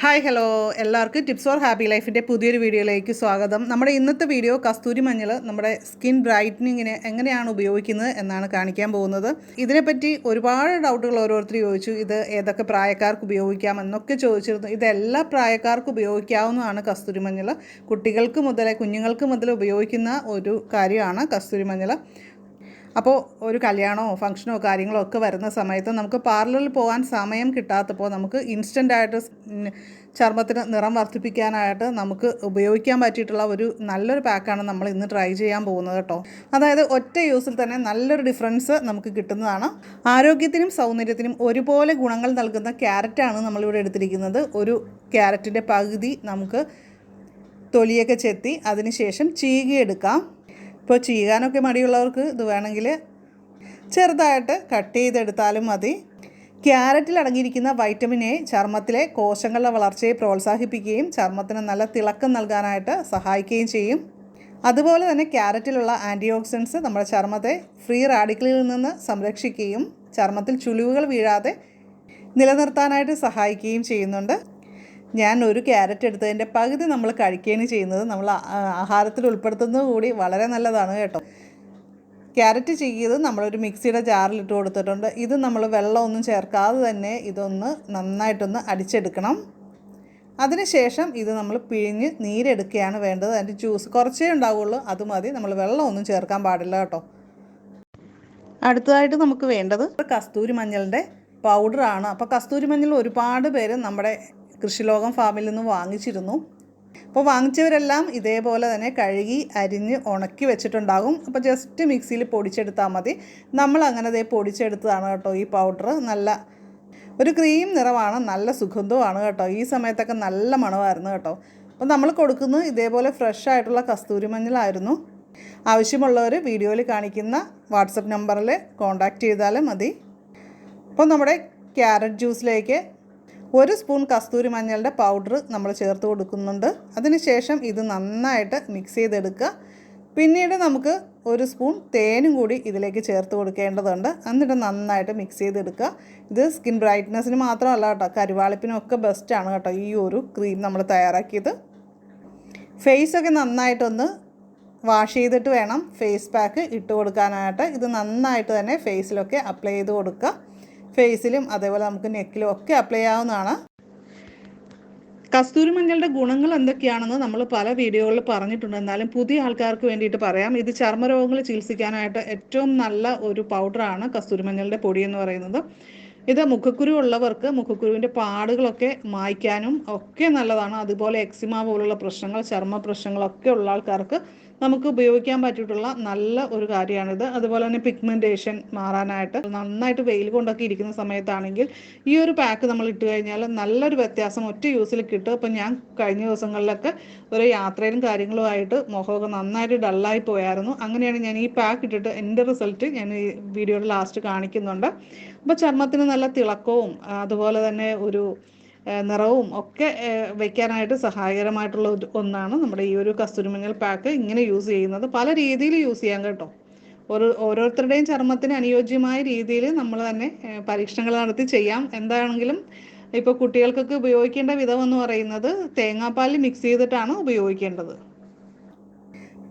Hi hello എല്ലാവർക്കും tips or happy ലൈഫിന്റെ പുതിയൊരു വീഡിയോയിലേക്ക് സ്വാഗതം. നമ്മുടെ ഇന്നത്തെ വീഡിയോ കസ്തൂരി മഞ്ഞൾ നമ്മുടെ സ്കിൻ ബ്രൈറ്റനിങ്ങിന് എങ്ങനെയാണ് ഉപയോഗിക്കുന്നത് എന്നാണ് കാണിക്കാൻ പോകുന്നത്. ഇതിനെപ്പറ്റി ഒരുപാട് ഡൗട്ടുകൾ ഓരോരുത്തർ ചോദിച്ചു. ഇത് ഏതൊക്കെ പ്രായക്കാർക്ക് ഉപയോഗിക്കാം എന്നൊക്കെ ചോദിച്ചിരുന്നു. ഇതെല്ലാ പ്രായക്കാർക്കും ഉപയോഗിക്കാവുന്നതാണ് കസ്തൂരി മഞ്ഞൾ കുട്ടികൾക്ക് മുതലേ കുഞ്ഞുങ്ങൾക്ക് മുതലേ ഉപയോഗിക്കുന്ന ഒരു കാര്യമാണ് കസ്തൂരി മഞ്ഞൾ അപ്പോൾ ഒരു കല്യാണമോ ഫംഗ്ഷനോ കാര്യങ്ങളോ ഒക്കെ വരുന്ന സമയത്ത് നമുക്ക് പാർലറിൽ പോകാൻ സമയം കിട്ടാത്തപ്പോൾ നമുക്ക് ഇൻസ്റ്റന്റായിട്ട് ചർമ്മത്തിന് നിറം വർദ്ധിപ്പിക്കാനായിട്ട് നമുക്ക് ഉപയോഗിക്കാൻ പറ്റിയിട്ടുള്ള ഒരു നല്ലൊരു പാക്കാണ് നമ്മൾ ഇന്ന് ട്രൈ ചെയ്യാൻ പോകുന്നത് കേട്ടോ. അതായത് ഒറ്റ യൂസിൽ തന്നെ നല്ലൊരു ഡിഫറൻസ് നമുക്ക് കിട്ടുന്നതാണ്. ആരോഗ്യത്തിനും സൗന്ദര്യത്തിനും ഒരുപോലെ ഗുണങ്ങൾ നൽകുന്ന ക്യാരറ്റാണ് നമ്മളിവിടെ എടുത്തിരിക്കുന്നത്. ഒരു ക്യാരറ്റിന്റെ പകുതി നമുക്ക് തൊലിയൊക്കെ ചെത്തി അതിനുശേഷം ചീകിയെടുക്കാം ഇപ്പോൾ ചീകാനൊക്കെ മടിയുള്ളവർക്ക് ഇത് വേണമെങ്കിൽ ചെറുതായിട്ട് കട്ട് ചെയ്തെടുത്താലും മതി. ക്യാരറ്റിൽ അടങ്ങിയിരിക്കുന്ന വൈറ്റമിൻ എ ചർമ്മത്തിലെ കോശങ്ങളുടെ വളർച്ചയെ പ്രോത്സാഹിപ്പിക്കുകയും ചർമ്മത്തിന് നല്ല തിളക്കം നൽകാനായിട്ട് സഹായിക്കുകയും ചെയ്യും. അതുപോലെ തന്നെ ക്യാരറ്റിലുള്ള ആന്റി ഓക്സിഡൻസ് നമ്മുടെ ചർമ്മത്തെ ഫ്രീ റാഡിക്കലിൽ നിന്ന് സംരക്ഷിക്കുകയും ചർമ്മത്തിൽ ചുളിവുകൾ വീഴാതെ നിലനിർത്താനായിട്ട് സഹായിക്കുകയും ചെയ്യുന്നുണ്ട്. ഞാൻ ഒരു ക്യാരറ്റ് എടുത്തതിന്റെ പകുതി നമ്മൾ കഴിക്കുകയാണ് ചെയ്യുന്നത്. നമ്മൾ ആഹാരത്തിൽ ഉൾപ്പെടുത്തുന്നത് കൂടി വളരെ നല്ലതാണ് കേട്ടോ. ക്യാരറ്റ് ചെയ്ത് നമ്മളൊരു മിക്സിയുടെ ജാറിലിട്ട് കൊടുത്തിട്ടുണ്ട്. ഇത് നമ്മൾ വെള്ളമൊന്നും ചേർക്കാതെ തന്നെ ഇതൊന്ന് നന്നായിട്ടൊന്ന് അടിച്ചെടുക്കണം. അതിനുശേഷം ഇത് നമ്മൾ പിഴിഞ്ഞ് നീരെടുക്കുകയാണ് വേണ്ടത്. അതിന്റെ ജ്യൂസ് കുറച്ചേ ഉണ്ടാവുള്ളൂ. അത് മതി. നമ്മൾ വെള്ളമൊന്നും ചേർക്കാൻ പാടില്ല കേട്ടോ. അടുത്തതായിട്ട് നമുക്ക് വേണ്ടത് കസ്തൂരി മഞ്ഞളുടെ പൗഡറാണ്. അപ്പോൾ കസ്തൂരി മഞ്ഞൾ ഒരുപാട് പേര് നമ്മുടെ കൃഷിലോകം ഫാമിൽ നിന്ന് വാങ്ങിച്ചിരുന്നു. അപ്പോൾ വാങ്ങിച്ചവരെല്ലാം ഇതേപോലെ തന്നെ കഴുകി അരിഞ്ഞ് ഉണക്കി വെച്ചിട്ടുണ്ടാകും. അപ്പോൾ ജസ്റ്റ് മിക്സിയിൽ പൊടിച്ചെടുത്താൽ മതി. നമ്മൾ അങ്ങനെ ദേ പൊടിച്ചെടുത്തതാണ് കേട്ടോ ഈ പൗഡർ നല്ല ഒരു ക്രീം നിറമാണ് നല്ല സുഗന്ധവുമാണ് കേട്ടോ. ഈ സമയത്തൊക്കെ നല്ല മണമായിരുന്നു കേട്ടോ. അപ്പോൾ നമ്മൾ കൊടുക്കുന്നത് ഇതേപോലെ ഫ്രഷ് ആയിട്ടുള്ള കസ്തൂരി മഞ്ഞളായിരുന്നു. ആവശ്യമുള്ളവർ വീഡിയോയിൽ കാണിക്കുന്ന വാട്സപ്പ് നമ്പറിൽ കോൺടാക്റ്റ് ചെയ്താൽ മതി. അപ്പോൾ നമ്മുടെ ക്യാരറ്റ് ജ്യൂസിലേക്ക് ഒരു സ്പൂൺ കസ്തൂരി മഞ്ഞളുടെ പൗഡർ നമ്മൾ ചേർത്ത് കൊടുക്കുന്നുണ്ട്. അതിനുശേഷം ഇത് നന്നായിട്ട് മിക്സ് ചെയ്തെടുക്കുക. പിന്നീട് നമുക്ക് ഒരു സ്പൂൺ തേനും കൂടി ഇതിലേക്ക് ചേർത്ത് കൊടുക്കേണ്ടതുണ്ട്. എന്നിട്ട് നന്നായിട്ട് മിക്സ് ചെയ്തെടുക്കുക. ഇത് സ്കിൻ ബ്രൈറ്റ്നസ്സിന് മാത്രമല്ല കേട്ടോ കരുവാളിപ്പിനൊക്കെ ബെസ്റ്റാണ് കേട്ടോ ഈ ഒരു ക്രീം നമ്മൾ തയ്യാറാക്കിയത്. ഫേസൊക്കെ നന്നായിട്ടൊന്ന് വാഷ് ചെയ്തിട്ട് വേണം ഫേസ് പാക്ക് ഇട്ട് കൊടുക്കാനായിട്ട്. ഇത് നന്നായിട്ട് തന്നെ ഫേസിലൊക്കെ അപ്ലൈ ചെയ്ത് കൊടുക്കുക. ഫേസിലും അതേപോലെ നമുക്ക് നെക്കിലും ഒക്കെ അപ്ലൈ ചെയ്യാവുന്നതാണ് കസ്തൂരി മഞ്ഞളുടെ ഗുണങ്ങൾ എന്തൊക്കെയാണെന്ന് നമ്മൾ പല വീഡിയോകളിൽ പറഞ്ഞിട്ടുണ്ട്. എന്നാലും പുതിയ ആൾക്കാർക്ക് വേണ്ടിയിട്ട് പറയാം. ഇത് ചർമ്മരോഗങ്ങൾ ചികിത്സിക്കാനായിട്ട് ഏറ്റവും നല്ല ഒരു പൗഡറാണ് കസ്തൂരി മഞ്ഞളുടെ പൊടി എന്ന് പറയുന്നത്. ഇത് മുഖക്കുരു ഉള്ളവർക്ക് മുഖക്കുരുവിന്റെ പാടുകളൊക്കെ മായ്ക്കാനും ഒക്കെ നല്ലതാണ്. അതുപോലെ എക്സിമ പോലുള്ള പ്രശ്നങ്ങൾ ചർമ്മ പ്രശ്നങ്ങളൊക്കെ ഉള്ള ആൾക്കാർക്ക് നമുക്ക് ഉപയോഗിക്കാൻ പറ്റിയിട്ടുള്ള നല്ല ഒരു കാര്യമാണിത്. അതുപോലെ തന്നെ പിഗ്മെന്റേഷൻ മാറാനായിട്ട് നന്നായിട്ട് വെയിൽ കൊണ്ടൊക്കെ ഇരിക്കുന്ന സമയത്താണെങ്കിൽ ഈ ഒരു പാക്ക് നമ്മൾ ഇട്ട് കഴിഞ്ഞാൽ നല്ലൊരു വ്യത്യാസം ഒറ്റ യൂസിൽ കിട്ടും. അപ്പം ഞാൻ കഴിഞ്ഞ ദിവസങ്ങളിലൊക്കെ ഒരു യാത്രയിലും കാര്യങ്ങളുമായിട്ട് മുഖമൊക്കെ നന്നായിട്ട് ഡള്ളായി പോയായിരുന്നു. അങ്ങനെയാണ് ഞാൻ ഈ പാക്ക് ഇട്ടിട്ട് എന്റെ റിസൾട്ട് ഞാൻ ഈ വീഡിയോയുടെ ലാസ്റ്റ് കാണിക്കുന്നുണ്ട്. അപ്പോൾ ചർമ്മത്തിന് നല്ല തിളക്കവും അതുപോലെ തന്നെ ഒരു നിറവും ഒക്കെ വെക്കാനായിട്ട് സഹായകരമായിട്ടുള്ള ഒന്നാണ് നമ്മുടെ ഈ ഒരു കസ്തൂരിമഞ്ഞൾ പാക്ക് ഇങ്ങനെ യൂസ് ചെയ്യുന്നത്. പല രീതിയിൽ യൂസ് ചെയ്യാം കേട്ടോ. ഓരോ ഓരോരുത്തരുടെയും ചർമ്മത്തിന് അനുയോജ്യമായ രീതിയിൽ നമ്മൾ തന്നെ പരീക്ഷണങ്ങൾ നടത്തി ചെയ്യാം. എന്താണെങ്കിലും ഇപ്പോൾ കുട്ടികൾക്കൊക്കെ ഉപയോഗിക്കേണ്ട വിധം എന്ന് പറയുന്നത് തേങ്ങാപ്പാൽ മിക്സ് ചെയ്തിട്ടാണ് ഉപയോഗിക്കേണ്ടത്.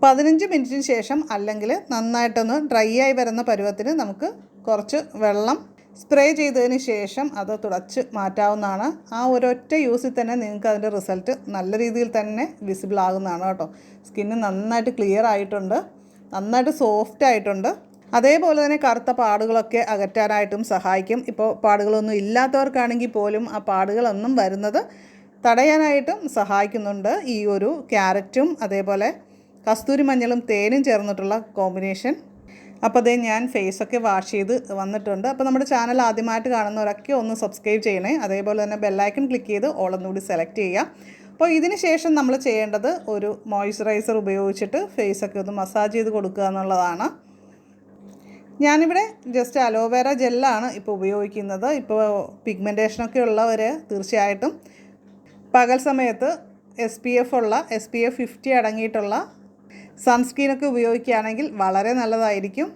പതിനഞ്ച് മിനിറ്റിന് ശേഷം അല്ലെങ്കിൽ നന്നായിട്ടൊന്ന് ഡ്രൈ ആയി വരുന്ന പരുവത്തിന് നമുക്ക് കുറച്ച് വെള്ളം സ്പ്രേ ചെയ്തതിന് ശേഷം അത് തുടച്ച് മാറ്റാവുന്നതാണ്. ആ ഒരൊറ്റ യൂസിൽ തന്നെ നിങ്ങൾക്ക് അതിന്റെ റിസൾട്ട് നല്ല രീതിയിൽ തന്നെ വിസിബിൾ ആകുന്നതാണ് കേട്ടോ. സ്കിന്ന് നന്നായിട്ട് ക്ലിയർ ആയിട്ടുണ്ട്. നന്നായിട്ട് സോഫ്റ്റ് ആയിട്ടുണ്ട്. അതേപോലെ തന്നെ കറുത്ത പാടുകളൊക്കെ അകറ്റാനായിട്ടും സഹായിക്കും. ഇപ്പോൾ പാടുകളൊന്നും ഇല്ലാത്തവർക്കാണെങ്കിൽ പോലും ആ പാടുകളൊന്നും വരുന്നത് തടയാനായിട്ടും സഹായിക്കുന്നുണ്ട്. ഈ ഒരു ക്യാരറ്റും അതേപോലെ കസ്തൂരി മഞ്ഞളും തേനും ചേർന്നിട്ടുള്ള കോമ്പിനേഷൻ. അപ്പോൾ അതേ ഞാൻ ഫേസൊക്കെ വാഷ് ചെയ്ത് വന്നിട്ടുണ്ട്. അപ്പോൾ നമ്മുടെ ചാനൽ ആദ്യമായിട്ട് കാണുന്നവരൊക്കെ ഒന്ന് സബ്സ്ക്രൈബ് ചെയ്യണേ. അതേപോലെ തന്നെ ബെല്ലൈക്കൺ ക്ലിക്ക് ചെയ്ത് ഓളൊന്നുകൂടി സെലക്ട് ചെയ്യുക. അപ്പോൾ ഇതിന് ശേഷം നമ്മൾ ചെയ്യേണ്ടത് ഒരു മോയ്സ്ചറൈസർ ഉപയോഗിച്ചിട്ട് ഫേസൊക്കെ ഒന്ന് മസാജ് ചെയ്ത് കൊടുക്കുക എന്നുള്ളതാണ്. ഞാനിവിടെ ജസ്റ്റ് അലോവേറ ജെല്ലാണ് ഇപ്പോൾ ഉപയോഗിക്കുന്നത്. ഇപ്പോൾ പിഗ്മെന്റേഷനൊക്കെ ഉള്ളവർ തീർച്ചയായിട്ടും പകൽ സമയത്ത് എസ് പി എഫ് ഉള്ള എസ് പി എഫ് ഫിഫ്റ്റി അടങ്ങിയിട്ടുള്ള സൺസ്ക്രീനൊക്കെ ഉപയോഗിക്കുകയാണെങ്കിൽ വളരെ നല്ലതായിരിക്കും.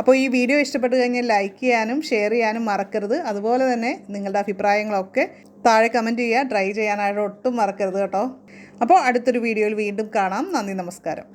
അപ്പോൾ ഈ വീഡിയോ ഇഷ്ടപ്പെട്ട് കഴിഞ്ഞാൽ ലൈക്ക് ചെയ്യാനും ഷെയർ ചെയ്യാനും മറക്കരുത്. അതുപോലെ തന്നെ നിങ്ങളുടെ അഭിപ്രായങ്ങളൊക്കെ താഴെ കമന്റ് ചെയ്യുക. ട്രൈ ചെയ്യാനായിട്ട് ഒട്ടും മറക്കരുത് കേട്ടോ. അപ്പോൾ അടുത്തൊരു വീഡിയോയിൽ വീണ്ടും കാണാം. നന്ദി നമസ്കാരം.